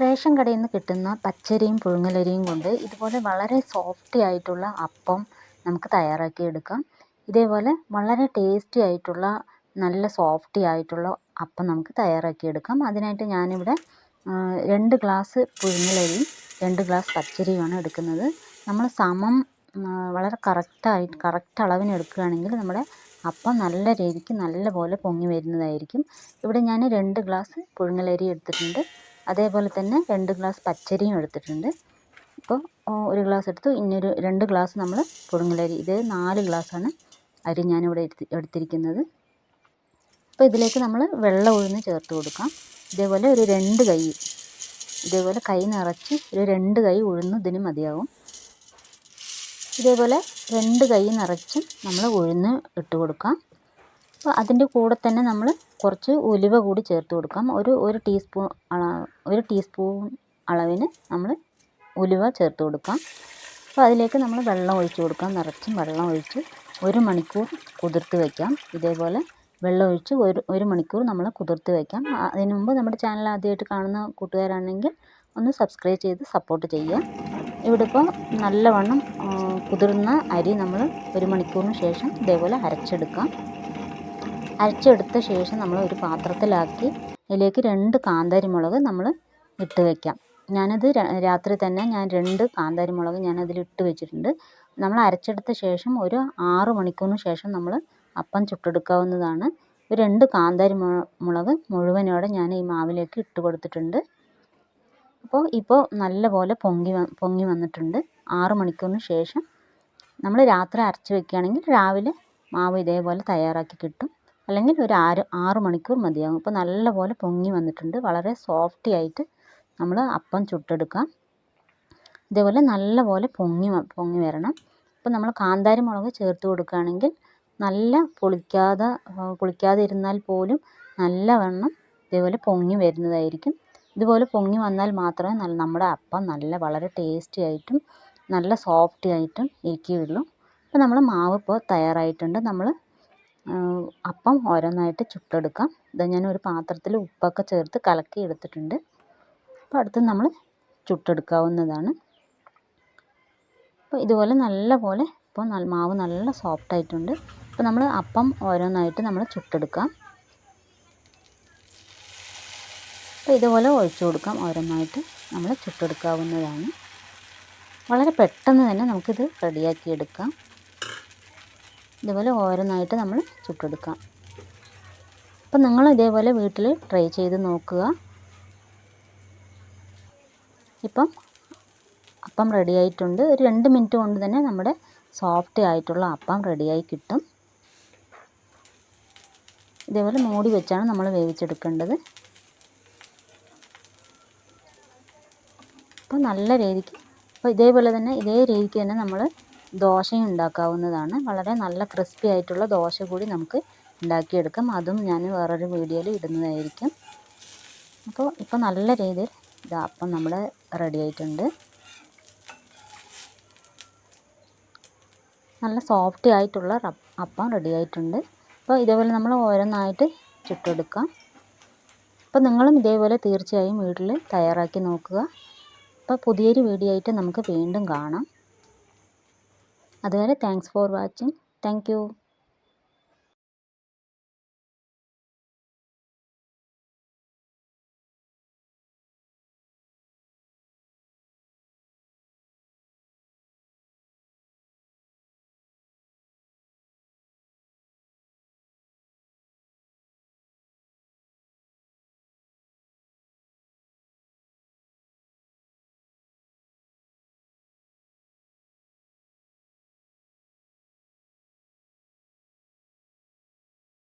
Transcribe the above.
Ration കടയിൽ നിന്ന് കിട്ടുന്ന പച്ചരിയും പുഴുങ്ങലരിയും കൊണ്ട് ഇതുപോലെ വളരെ സോഫ്റ്റി ആയിട്ടുള്ള അപ്പം നമുക്ക് തയ്യാറാക്കി എടുക്കാം. ഇതേപോലെ വളരെ ടേസ്റ്റി ആയിട്ടുള്ള നല്ല സോഫ്റ്റി ആയിട്ടുള്ള അപ്പം നമുക്ക് തയ്യാറാക്കി എടുക്കാം. അതിനായിട്ട് ഞാനിവിടെ രണ്ട് ഗ്ലാസ് പുഴുങ്ങലരിയും രണ്ട് ഗ്ലാസ് പച്ചരിയുമാണ് എടുക്കുന്നത്. നമ്മൾ സമം വളരെ കറക്റ്റായിട്ട് കറക്റ്റ് അളവിന് എടുക്കുകയാണെങ്കിൽ നമ്മുടെ അപ്പം നല്ല രീതിക്ക് നല്ല പോലെ പൊങ്ങി വരുന്നതായിരിക്കും. ഇവിടെ ഞാൻ രണ്ട് ഗ്ലാസ് പുഴുങ്ങലരി എടുത്തിട്ടുണ്ട്. അതേപോലെ തന്നെ രണ്ട് ഗ്ലാസ് പച്ചരിയും എടുത്തിട്ടുണ്ട്. ഇപ്പോൾ ഒരു ഗ്ലാസ് എടുത്തു. ഇനിയൊരു രണ്ട് ഗ്ലാസ് നമ്മൾ പുഴുങ്ങലരി ഇത് നാല് ഗ്ലാസ്സാണ് അരി ഞാനിവിടെ എടുത്ത് എടുത്തിരിക്കുന്നത്. അപ്പോൾ ഇതിലേക്ക് നമ്മൾ വെള്ളം ഉഴുന്ന് ചേർത്ത് കൊടുക്കാം. ഇതേപോലെ ഒരു രണ്ട് കൈ ഇതേപോലെ കൈ നിറച്ച് ഒരു രണ്ട് കൈ ഉഴുന്ന് ഇതിന് മതിയാവും. ഇതേപോലെ രണ്ട് കൈ നിറച്ചും നമ്മൾ ഉഴുന്ന് ഇട്ട് കൊടുക്കാം. അപ്പോൾ അതിന്റെ കൂടെ തന്നെ നമ്മൾ കുറച്ച് ഉലുവ കൂടി ചേർത്ത് കൊടുക്കാം. ഒരു ഒരു ടീസ്പൂൺ ഒരു ടീസ്പൂൺ അളവിന് നമ്മൾ ഉലുവ ചേർത്ത് കൊടുക്കാം. അപ്പോൾ അതിലേക്ക് നമ്മൾ വെള്ളം ഒഴിച്ച് കൊടുക്കാം. നിറച്ചും വെള്ളം ഒഴിച്ച് ഒരു മണിക്കൂർ കുതിർത്ത് വയ്ക്കാം ഇതേപോലെ വെള്ളം ഒഴിച്ച് ഒരു ഒരു മണിക്കൂർ നമ്മൾ കുതിർത്ത് വയ്ക്കാം അതിനു മുമ്പ് നമ്മുടെ ചാനൽ ആദ്യമായിട്ട് കാണുന്ന കൂട്ടുകാരാണെങ്കിൽ ഒന്ന് സബ്സ്ക്രൈബ് ചെയ്ത് സപ്പോർട്ട് ചെയ്യുക. ഇവിടെ ഇപ്പോൾ നല്ലവണ്ണം കുതിർന്ന അരി നമ്മൾ ഒരു മണിക്കൂറിന് ശേഷം ഇതേപോലെ അരച്ചെടുക്കാം. അരച്ചെടുത്ത ശേഷം നമ്മൾ ഒരു പാത്രത്തിലാക്കി അതിലേക്ക് രണ്ട് കാന്താരി മുളക് നമ്മൾ ഇട്ട് വയ്ക്കാം ഞാനത് രാത്രി തന്നെ ഞാൻ രണ്ട് കാന്താരി മുളക് ഞാനതിൽ ഇട്ട് വെച്ചിട്ടുണ്ട്. നമ്മൾ അരച്ചെടുത്ത ശേഷം ഒരു ആറ് മണിക്കൂറിന് ശേഷം നമ്മൾ അപ്പം ചുട്ടെടുക്കാവുന്നതാണ്. ഒരു രണ്ട് കാന്താരി മുളക് മുഴുവനോടെ ഞാൻ ഈ മാവിലേക്ക് ഇട്ട് കൊടുത്തിട്ടുണ്ട്. അപ്പോൾ ഇപ്പോൾ നല്ലപോലെ പൊങ്ങി പൊങ്ങി വന്നിട്ടുണ്ട്. ആറ് മണിക്കൂറിന് ശേഷം നമ്മൾ രാത്രി അരച്ച് വെക്കുകയാണെങ്കിൽ രാവിലെ മാവ് ഇതേപോലെ തയ്യാറാക്കി കിട്ടും. അല്ലെങ്കിൽ ഒരു ആറ് ആറ് മണിക്കൂർ മതിയാകും ഇപ്പോൾ നല്ലപോലെ പൊങ്ങി വന്നിട്ടുണ്ട്. വളരെ സോഫ്റ്റി ആയിട്ട് നമ്മൾ അപ്പം ചുട്ടെടുക്കാം. ഇതേപോലെ നല്ലപോലെ പൊങ്ങി പൊങ്ങി വരണം. അപ്പോൾ നമ്മൾ കാന്താരി മുളക് ചേർത്ത് കൊടുക്കുകയാണെങ്കിൽ നല്ല പുളിക്കാതെ പുളിക്കാതെ ഇരുന്നാൽ പോലും നല്ലവണ്ണം ഇതേപോലെ പൊങ്ങി വരുന്നതായിരിക്കും. ഇതുപോലെ പൊങ്ങി വന്നാൽ മാത്രമേ നല്ല നമ്മുടെ അപ്പം നല്ല വളരെ ടേസ്റ്റി ആയിട്ടും നല്ല സോഫ്റ്റി ആയിട്ടും ഇരിക്കുകയുള്ളൂ. അപ്പോൾ നമ്മൾ മാവ് ഇപ്പോൾ തയ്യാറായിട്ടുണ്ട്. നമ്മൾ അപ്പം ഓരോന്നായിട്ട് ചുട്ടെടുക്കാം. ഇത് ഞാൻ ഒരു പാത്രത്തിൽ ഉപ്പൊക്കെ ചേർത്ത് കലക്കി എടുത്തിട്ടുണ്ട്. അപ്പോൾ അടുത്ത് നമ്മൾ ചുട്ടെടുക്കാവുന്നതാണ്. അപ്പോൾ ഇതുപോലെ നല്ല പോലെ ഇപ്പോൾ മാവ് നല്ല സോഫ്റ്റ് ആയിട്ടുണ്ട്. അപ്പോൾ നമ്മൾ അപ്പം ഓരോന്നായിട്ട് നമ്മൾ ചുട്ടെടുക്കാം. അപ്പോൾ ഇതുപോലെ ഒഴിച്ചു കൊടുക്കാം. ഓരോന്നായിട്ട് നമ്മൾ ചുട്ടെടുക്കാവുന്നതാണ്. വളരെ പെട്ടെന്ന് തന്നെ നമുക്കിത് റെഡിയാക്കി എടുക്കാം. ഇതുപോലെ ഓരോന്നായിട്ട് നമ്മൾ ചുട്ടെടുക്കാം. അപ്പം നിങ്ങൾ ഇതേപോലെ വീട്ടിൽ ട്രൈ ചെയ്ത് നോക്കുക. ഇപ്പം അപ്പം റെഡി ആയിട്ടുണ്ട്. ഒരു രണ്ട് മിനിറ്റ് കൊണ്ട് തന്നെ നമ്മുടെ സോഫ്റ്റ് ആയിട്ടുള്ള അപ്പം റെഡിയായി കിട്ടും. ഇതേപോലെ മൂടി വെച്ചാണ് നമ്മൾ വേവിച്ചെടുക്കേണ്ടത്. അപ്പോൾ നല്ല രീതിക്ക് അപ്പോൾ ഇതേപോലെ തന്നെ ഇതേ രീതിക്ക് തന്നെ നമ്മൾ ദോശയും ഉണ്ടാക്കാവുന്നതാണ്. വളരെ നല്ല ക്രിസ്പി ആയിട്ടുള്ള ദോശ കൂടി നമുക്ക് ഉണ്ടാക്കിയെടുക്കാം. അതും ഞാൻ വേറൊരു വീഡിയോയിൽ ഇടുന്നതായിരിക്കും. അപ്പോൾ ഇപ്പോൾ നല്ല രീതിയിൽ ഇതാ അപ്പം നമ്മൾ റെഡി ആയിട്ടുണ്ട്. നല്ല സോഫ്റ്റി ആയിട്ടുള്ള അപ്പം റെഡി ആയിട്ടുണ്ട്. അപ്പോൾ ഇതേപോലെ നമ്മൾ ഓരോന്നായിട്ട് ചുട്ടെടുക്കാം. അപ്പോൾ നിങ്ങളും ഇതേപോലെ തീർച്ചയായും വീട്ടിൽ തയ്യാറാക്കി നോക്കുക. അപ്പോൾ പുതിയൊരു വീഡിയോ ആയിട്ട് നമുക്ക് വീണ്ടും കാണാം. അതുവരെ താങ്ക്സ് ഫോർ വാച്ചിങ് താങ്ക്